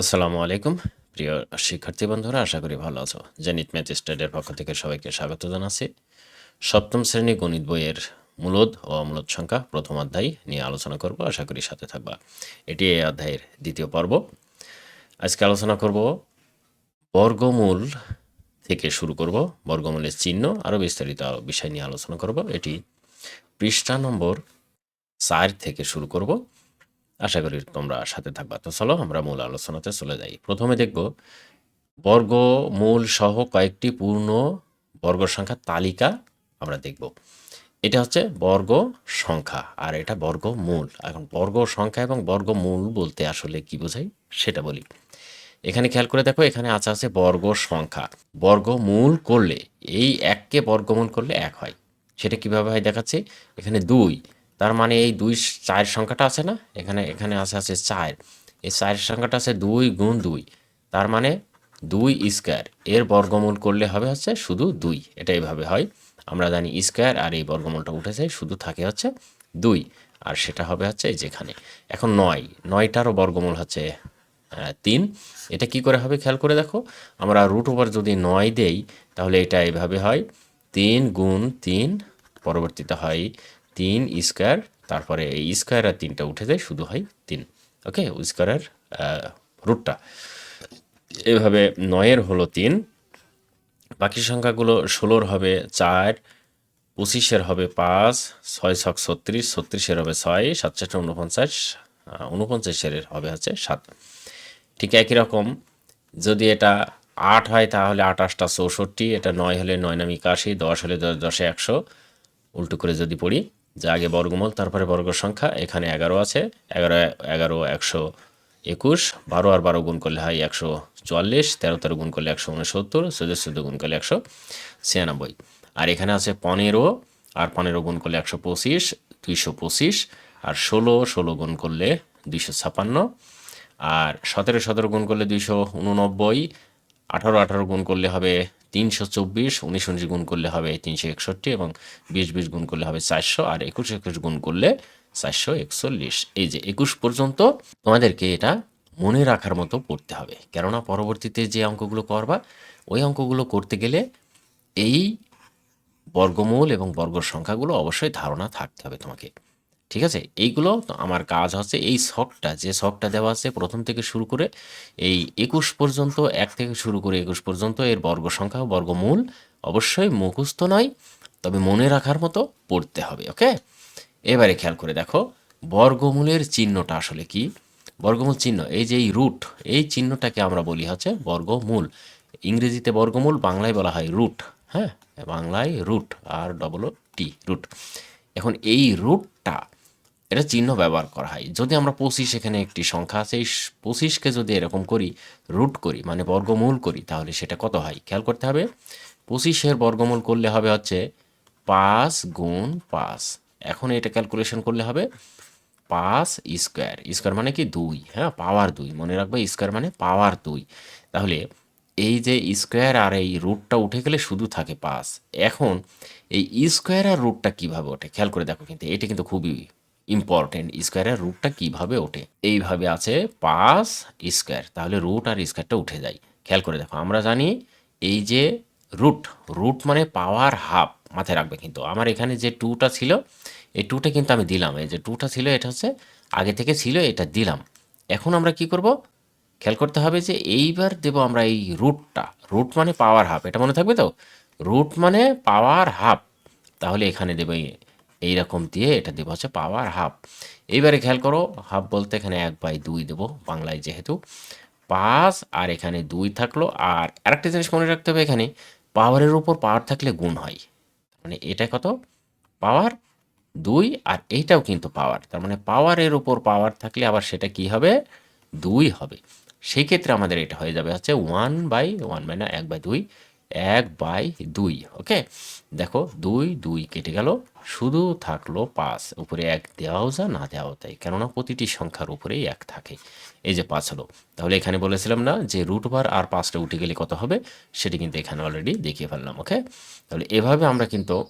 আসসালামু আলাইকুম। প্রিয় শিক্ষার্থী বন্ধুরা, আশা করি ভালো আছো। জেনিত ম্যাথ স্টাডির পক্ষ থেকে সবাইকে স্বাগত জানাচ্ছি। সপ্তম শ্রেণি গণিত বইয়ের মূলদ ও অমূলদ সংখ্যা, প্রথম অধ্যায় নিয়ে আলোচনা করব। আশা করি সাথে থাকবা। এটি এই অধ্যায়ের দ্বিতীয় পর্ব। আজকে আলোচনা করব বর্গমূল থেকে শুরু করব। বর্গমূলের চিহ্ন আরও বিস্তারিত বিষয় নিয়ে আলোচনা করব। এটি পৃষ্ঠা নম্বর চার থেকে শুরু করব। আশা করি তোমরা সাথে থাকবা। তো চলো আমরা মূল আলোচনাতে চলে যাই। প্রথমে দেখব, বর্গমূল সহ কয়েকটি পূর্ণ বর্গ সংখ্যার তালিকা আমরা দেখব। এটা হচ্ছে বর্গ সংখ্যা, আর এটা বর্গমূল। এখন বর্গ সংখ্যা এবং বর্গমূল বলতে আসলে কি বোঝাই সেটা বলি। এখানে খেয়াল করে দেখো, এখানে আছে আছে বর্গ সংখ্যা। বর্গমূল করলে, এই এককে বর্গমূল করলে এক হয়। সেটা কীভাবে হয় দেখাচ্ছি। এখানে দুই তার মানে এই দুই চার সংখ্যাটা আছে না? এখানে এখানে আছে আছে চার এই চার সংখ্যাটা আছে দুই গুণ দুই। তার মানে দুই স্কোয়ার। এর বর্গমূল করলে হবে হচ্ছে শুধু দুই। এটা এইভাবে হয়। আমরা জানি স্কোয়ার আর এই বর্গমূলটা উঠেছে, শুধু থাকে হচ্ছে দুই। আর সেটা হবে হচ্ছে যেখানে। এখন নয়। নয়টারও বর্গমূল হচ্ছে তিন। এটা কি করে হবে খেয়াল করে দেখো? আমরা রুট ওভার যদি নয় দেই, তাহলে এটা এইভাবে হয়। তিন গুণ তিন পরবর্তীতে হয় তিন স্কোয়ার, তারপরে এই স্কোয়ার আর তিনটা উঠে যায়, শুধু হয় তিন। ওকে স্কোয়ারের রুটটা। এভাবে নয়ের হলো তিন, বাকি সংখ্যাগুলো ষোলোর হবে চার, পঁচিশের হবে পাঁচ, ছয় ছক ছত্রিশ, ছত্রিশের হবে ছয়, সাত চারটে উনপঞ্চাশ উনপঞ্চাশের হবে হচ্ছে সাত। ঠিক একই রকম, যদি এটা আট হয় তাহলে আঠাশটা চৌষট্টি, এটা নয় হলে নয় নাম একাশি দশ হলে দশ, দশে একশো, উল্টো করে যদি পড়ি যে আগে বর্গমূল, তারপরে বর্গ সংখ্যা, এখানে এগারো আছে। এগারো এগারো, একশো একুশ, বারো আর বারো গুণ করলে হয় একশো চুয়াল্লিশ, তেরো তেরো গুণ করলে একশো উনসত্তর, চোদ্দ চোদ্দ গুণ করলে একশো ছিয়ানব্বই। আর এখানে আছে পনেরো, আর পনেরো গুণ করলে একশো পঁচিশ, দুইশো পঁচিশ, আর ষোলো ষোলো গুণ করলে দুইশো ছাপান্ন, আর সতেরো সতেরো গুণ করলে দুইশো উননব্বই, আঠারো আঠারো গুণ করলে হবে তিনশো চব্বিশ, উনিশ উনিশ গুণ করলে হবে তিনশো একষট্টি এবং বিশ বিশ গুণ করলে হবে চারশো আর একুশ একুশ গুণ করলে চারশো একচল্লিশ। এই যে একুশ পর্যন্ত তোমাদেরকে এটা মনে রাখার মতো পড়তে হবে। কেননা পরবর্তীতে যে অঙ্কগুলো করবা, ওই অঙ্কগুলো করতে গেলে এই বর্গমূল এবং বর্গ সংখ্যাগুলো অবশ্যই ধারণা থাকতে হবে তোমাকে। ঠিক আছে? এইগুলো তো আমার কাজ হচ্ছে এই শখটা, যে শখটা দেওয়া আছে প্রথম থেকে শুরু করে এই একুশ পর্যন্ত, এক থেকে শুরু করে একুশ পর্যন্ত এর বর্গ সংখ্যা, বর্গমূল অবশ্যই মুখস্থ নয়, তবে মনে রাখার মতো পড়তে হবে, ওকে? এবারে খেয়াল করে দেখো, বর্গমূলের চিহ্নটা আসলে কি? বর্গমূল চিহ্ন, এই যে এই রুট, এই চিহ্নটাকে আমরা বলি হচ্ছে বর্গমূল। ইংরেজিতে বর্গমূল, বাংলায় বলা হয় রুট হ্যাঁ? বাংলায় রুট, আর ডবল টি, রুট। এখন এই রুটটা এটা চিহ্ন ব্যবহার করা হয়। যদি আমরা পঁচিশ এখানে একটি সংখ্যা এই পঁচিশকে যদি এরকম করি রুট করি মানে বর্গমূল করি, তাহলে সেটা কত হয়? খেয়াল করতে হবে, পঁচিশের বর্গমূল করলে হবে হচ্ছে পাঁচ গুণ পাঁচ। এখন এটা ক্যালকুলেশন করলে হবে পাঁচ স্কোয়ার। স্কোয়ার মানে কি? দুই হ্যাঁ পাওয়ার দুই। মনে রাখবে, স্কোয়ার মানে পাওয়ার দুই। তাহলে এই যে স্কোয়ার আর এই রুটটা উঠে গেলে শুধু থাকে পাঁচ। এখন এই স্কোয়ার আর রুটটা কীভাবে ওঠে? খেয়াল করে দেখো কিন্তু, এটা কিন্তু খুবই ইম্পর্টেন্ট স্কোয়ারের রুটটা কীভাবে ওঠে? এইভাবে আছে পাঁচ স্কোয়ার তাহলে রুট আর স্কোয়ারটা উঠে যায়। খেয়াল করে দেখো, আমরা জানি এই যে রুট রুট মানে পাওয়ার হাফ মাথায় রাখবে কিন্তু। আমার এখানে যে টুটা ছিল, এই টুটা কিন্তু আমি দিলাম। এই যে টুটা ছিল, এটা হচ্ছে আগে থেকে ছিল, এটা দিলাম। এখন আমরা কি করব? খেয়াল করতে হবে যে এইবার দেব আমরা এই রুটটা রুট মানে পাওয়ার হাফ এটা মনে থাকবে তো? রুট মানে পাওয়ার হাফ তাহলে এখানে দেবে এইরকম দিয়ে এটা দেবো হচ্ছে পাওয়ার হাফ এইবারে খেয়াল করো হাফ বলতে এখানে এক বাই দুই দেবো বাংলায় যেহেতু। পাঁচ আর এখানে দুই থাকল, আর আরেকটা জিনিস মনে রাখতে হবে এখানে পাওয়ারের উপর পাওয়ার থাকলে গুণ হয়। মানে এটা কত? পাওয়ার দুই, আর এইটাও কিন্তু পাওয়ার তার মানে পাওয়ারের উপর পাওয়ার থাকলে আবার সেটা কি হবে? দুই হবে। সেই ক্ষেত্রে আমাদের এটা হয়ে যাবে হচ্ছে ওয়ান বাই ওয়ান বাই না এক বাই দুই। এক বাই দুই, ওকে? দেখো, দুই দুই কেটে গেল, শুধু থাকল পাঁচ। উপরে এক দেওয়াও যা, না দেওয়াও তাই, কেননা প্রতিটি সংখ্যার উপরেই এক থাকে। এই যে পাঁচ হলো। তাহলে এখানে বলেছিলাম না যে রুট বার আর পাঁচটা উঠে গেলে কত হবে? সেটি কিন্তু এখানে অলরেডি দেখিয়ে ফেললাম, ওকে? তাহলে এভাবে আমরা কিন্তু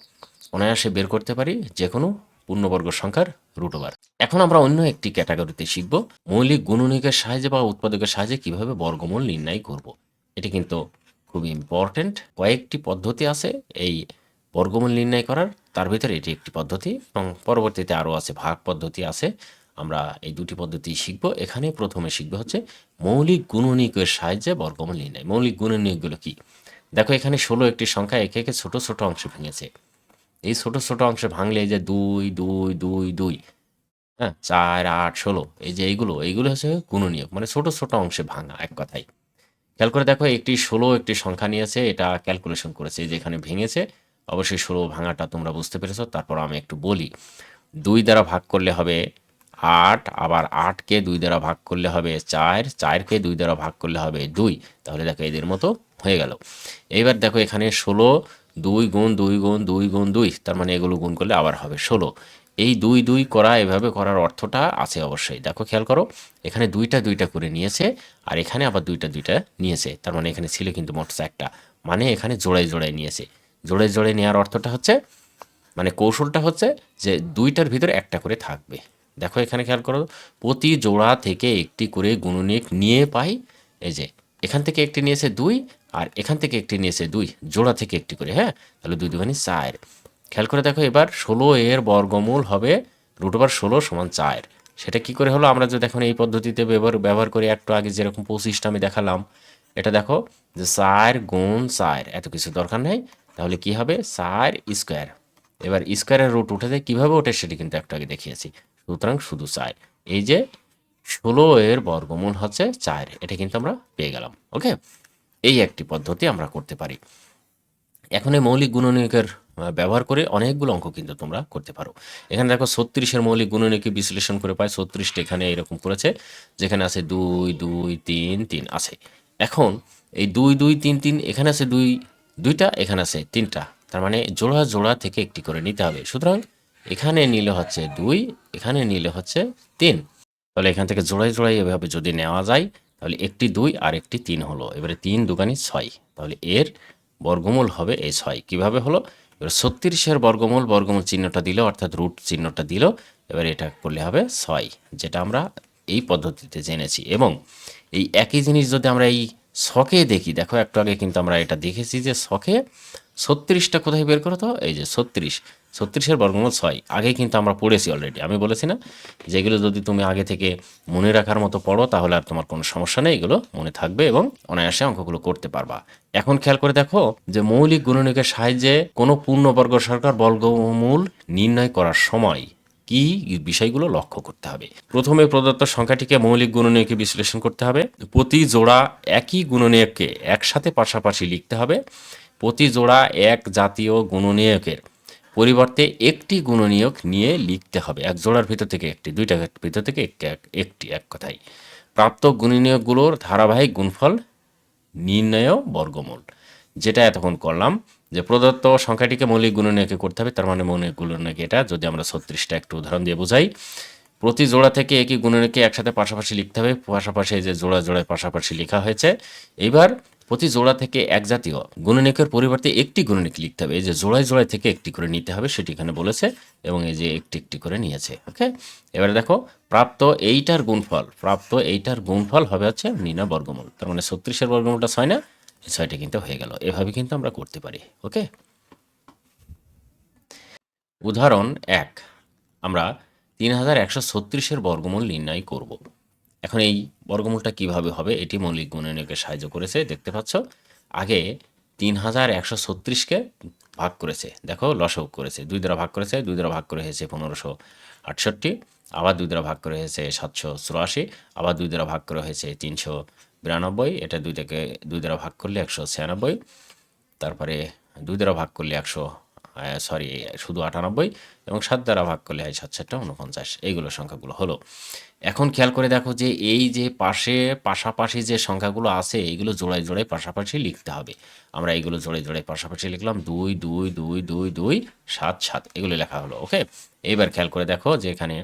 অনায়াসে বের করতে পারি যে কোনো পূর্ণবর্গ সংখ্যার রুট ওভার এখন আমরা অন্য একটি ক্যাটাগরিতে শিখব, মৌলিক গুণনীয়কের সাহায্যে বা উৎপাদকের সাহায্যে কীভাবে বর্গমূল নির্ণয় করব। এটি কিন্তু খুবই ইম্পর্ট্যান্ট কয়েকটি পদ্ধতি আছে এই বর্গমূল নির্ণয় করার। তার ভিতরে এটি একটি পদ্ধতি এবং পরবর্তীতে আরও আছে ভাগ পদ্ধতি আছে। আমরা এই দুটি পদ্ধতি শিখব। এখানে প্রথমে শিখব হচ্ছে মৌলিক গুণনীয়কের সাহায্যে বর্গমূল নির্ণয়। মৌলিক গুণনীয়কগুলো কি? দেখো, এখানে ষোলো একটি সংখ্যা একে একে ছোট ছোট অংশে ভেঙেছে। এই ছোট ছোট অংশে ভাঙলে এই যে দুই দুই দুই দুই হ্যাঁ চার, আট, ষোলো, এই যে এইগুলো এইগুলো হচ্ছে গুণনীয়ক। মানে ছোট ছোট অংশে ভাঙা এক কথায়। খেয়াল করে দেখো, একটি ষোলো, একটি সংখ্যা নিয়েছে, এটা ক্যালকুলেশন করেছে, এই যে এখানে ভেঙেছে, অবশ্যই ষোলো ভাঙাটা তোমরা বুঝতে পেরেছ, তারপর আমি একটু বলি। দুই দ্বারা ভাগ করলে হবে আট, আবার আটকে দুই দ্বারা ভাগ করলে হবে চার, চারকে দুই দ্বারা ভাগ করলে হবে দুই, তাহলে দেখো এদের মতো হয়ে গেল। এইবার দেখো এখানে ষোলো, দুই গুণ দুই গুণ দুই গুণ দুই, তার মানে এগুলো গুণ করলে আবার হবে ষোলো। এই দুই দুই করা, এভাবে করার অর্থটা আছে অবশ্যই। দেখো, খেয়াল করো, এখানে দুইটা দুইটা করে নিয়েছে, আর এখানে আবার দুইটা দুইটা নিয়েছে। তার মানে এখানে ছিল কিন্তু মোট একটা মানে এখানে জোড়ায় জোড়ায় নিয়েছে। জোড়ায় জোড়ায় নেওয়ার অর্থটা হচ্ছে মানে কৌশলটা হচ্ছে যে দুইটার ভিতরে একটা করে থাকবে। দেখো, এখানে খেয়াল করো, প্রতি জোড়া থেকে একটি করে গুণনীয়ক নিয়ে পাই, এই যে, এখান থেকে একটি নিয়েছে দুই, আর এখান থেকে একটি নিয়েছে দুই, জোড়া থেকে একটি করে হ্যাঁ? তাহলে দুই দুখানি চার। খেয়াল করে দেখো, এবার ষোলো এর বর্গমূল হবে রুট ওভার ষোলো সমান চার। সেটা কি করে হলো? আমরা যদি এখন এই পদ্ধতিতে ব্যবহার ব্যবহার করি, একটু আগে যেরকম পঁচিশটা আমি দেখালাম, এটা দেখো যে চার গুণ চার, এত কিছু দরকার নেই। তাহলে কি হবে? চার স্কোয়ার এবার স্কোয়ারের রুট উঠে যায় কীভাবে ওঠে সেটি কিন্তু একটু আগে দেখিয়েছি। সুতরাং শুধু চার। এই যে ষোলো এর বর্গমূল হচ্ছে চার, এটা কিন্তু আমরা পেয়ে গেলাম ওকে এই একটি পদ্ধতি আমরা করতে পারি। এখন এই মৌলিক গুণনীয়কের ব্যবহার করে অনেকগুলো অঙ্ক কিন্তু তোমরা করতে পারো। এখানে দেখো ছত্রিশের মৌলিক গুণনীয়কে বিশ্লেষণ করে পায়, ছত্রিশটা এখানে এরকম করেছে, যেখানে আছে দুই দুই, তিন তিন আছে। এখন এই দুই দুই, তিন তিন, এখানে আছে দুই, দুইটা, এখানে আছে তিনটা। তার মানে জোড়া জোড়া থেকে একটি করে নিতে হবে। সুতরাং এখানে নিলে হচ্ছে দুই, এখানে নিলে হচ্ছে তিন। তাহলে এখান থেকে জোড়াই জোড়াই এভাবে যদি নেওয়া যায়, তাহলে একটি দুই আর একটি তিন হলো। এবারে তিন দুগানি ছয়। তাহলে এর বর্গমূল হবে এই ছয়। কীভাবে হলো? এবার ছত্রিশের বর্গমূল বর্গমূল চিহ্নটা দিল, অর্থাৎ রুট চিহ্নটা দিল, এবার এটা করলে হবে ছয়, যেটা আমরা এই পদ্ধতিতে জেনেছি। এবং এই একই জিনিস যদি আমরা এই শখে দেখি, দেখো একটু আগে কিন্তু আমরা এটা দেখেছি যে ছকে ছত্রিশটা কোথায় বের করো তো? এই যে ছত্রিশ। ছত্রিশের বর্গমূল ছয়। আগে কিন্তু আমরা পড়েছি অলরেডি আমি বলেছি না যেগুলো যদি তুমি আগে থেকে মনে রাখার মতো পড়ো, তাহলে আর তোমার কোনো সমস্যা নেই। এগুলো মনে থাকবে এবং অনায়াসে অঙ্কগুলো করতে পারবা। এখন খেয়াল করে দেখো যে মৌলিক গুণনীয়কের সাহায্যে কোনো পূর্ণবর্গ সরকার বর্গমূল নির্ণয় করার সময় কি বিষয়গুলো লক্ষ্য করতে হবে? প্রথমে প্রদত্ত সংখ্যাটিকে মৌলিক গুণনীয়কে বিশ্লেষণ করতে হবে। প্রতি জোড়া একই গুণনীয়ককে একসাথে পাশাপাশি লিখতে হবে। প্রতি জোড়া এক জাতীয় গুণনীয়কের পরিবর্তে একটি গুণনীয়ক নিয়ে লিখতে হবে। এক জোড়ার ভিতর থেকে একটি দুইটা ভিতর থেকে একটি, এক- একটি, এক কথাই প্রাপ্ত গুণনীয়কগুলোর ধারাবাহিক গুণফল নির্ণয় বর্গমূল। যেটা এতক্ষণ করলাম যে প্রদত্ত সংখ্যাটিকে মৌলিক গুণনীয়কে করতে হবে, তার মানে মৌলিক গুণনীয়ক এটা। যদি আমরা ছত্রিশটা একটু উদাহরণ দিয়ে বোঝাই প্রতি জোড়া থেকে একই গুণনীয়কে একসাথে পাশাপাশি লিখতে হবে। পাশাপাশি যে জোড়া জোড়ায় পাশাপাশি লেখা হয়েছে। এবার প্রতি জোড়া থেকে এক জাতীয় গুণনীয়কের পরিবর্তে একটি গুণনীয়ক লিখতে হবে। এই যে জোড়ায় জোড়ায় থেকে একটি করে নিতে হবে সেটি এখানে বলেছে এবং এই যে একটি একটি করে নিয়েছে, ওকে? এবারে দেখো, প্রাপ্ত এইটার গুণফল, প্রাপ্ত এইটার গুণফল হবে হচ্ছে নিনা বর্গমূল। তার মানে ছত্রিশের বর্গমূলটা ছয় না ছয়টা কিন্তু হয়ে গেল। এভাবে কিন্তু আমরা করতে পারি, ওকে? উদাহরণ এক, আমরা তিন হাজার একশো ছত্রিশের বর্গমূল নির্ণয় করব। এখন এই বর্গমূলটা কীভাবে হবে, এটি মৌলিক গুণনীয়কে সাহায্য করেছে, দেখতে পাচ্ছ। আগে তিন হাজার একশো ছত্রিশকে ভাগ করেছে, দেখো লসক করেছে। দুই দ্বারা ভাগ করেছে, দুই দ্বারা ভাগ করে হয়েছে পনেরোশো আটষট্টি, আবার দুই দ্বারা ভাগ করে হয়েছে সাতশো চুরাশি, আবার দুই দ্বারা ভাগ করে হয়েছে তিনশো বিরানব্বই, এটা দুই থেকে দুই দ্বারা ভাগ করলে একশো ছিয়ানব্বই, তারপরে দুই দ্বারা ভাগ করলে একশো সরি শুধু আটানব্বই এবং সাত দ্বারা ভাগ করলে হয় সাত সাতটা উনপঞ্চাশ এইগুলো সংখ্যাগুলো হলো। এখন খেয়াল করে দেখো যে এই যে পাশে, পাশাপাশি যে সংখ্যাগুলো আছে, এইগুলো জোড়ায় জোড়ায় পাশাপাশি লিখতে হবে। আমরা এইগুলো জোড়ায় জোড়ায় পাশাপাশি লিখলাম, দুই দুই দুই দুই দুই, সাত সাত, এগুলো লেখা হলো ওকে এবার খেয়াল করে দেখো যে এখানে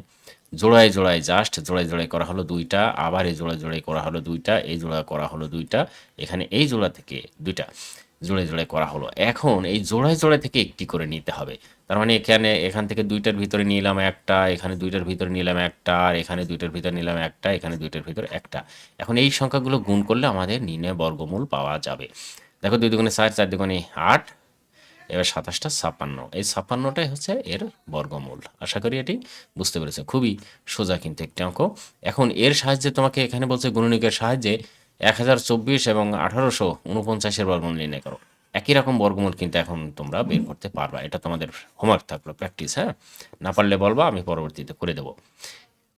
জোড়ায় জোড়ায় জাস্ট, জোড়ায় জোড়ায় করা হলো দুইটা, আবার এই জোড়ায় জোড়ায় করা হলো দুইটা, এই জোড়া করা হলো দুইটা, এখানে এই জোড়া থেকে দুইটা, জোড়ায় জোড়ায় করা হলো। এখন এই জোড়ায় জোড়ায় থেকে একটি করে নিতে হবে। তার মানে এখানে, এখান থেকে দুইটার ভিতরে নিলাম একটা, এখানে দুইটার ভিতরে নিলাম একটা, আর এখানে দুইটার ভিতরে নিলাম একটা, এখানে দুইটার ভিতরে একটা। এখন এই সংখ্যাগুলো গুণ করলে আমাদের নির্ণয় বর্গমূল পাওয়া যাবে। দেখো দুই দুগুণে চার চার দুগুণে আট এবার সাতাশটা ছাপ্পান্ন। এই ছাপ্পান্নটাই হচ্ছে এর বর্গমূল। আশা করি এটি বুঝতে পেরেছে। খুবই সোজা কিন্তু একটি অঙ্ক। এখন এর সাহায্যে তোমাকে এখানে বলছে গুণনিকের সাহায্যে এক হাজার চব্বিশ এবং আঠারোশো উনপঞ্চাশের বর্গমূল নির্ণয় করো। একই রকম বর্গমূল কিন্তু এখন তোমরা বের করতে পারবা। এটা তোমাদের হোমওয়ার্ক থাকল। প্র্যাকটিস হ্যাঁ? না পারলে বলবা, আমি পরবর্তীতে করে দেবো।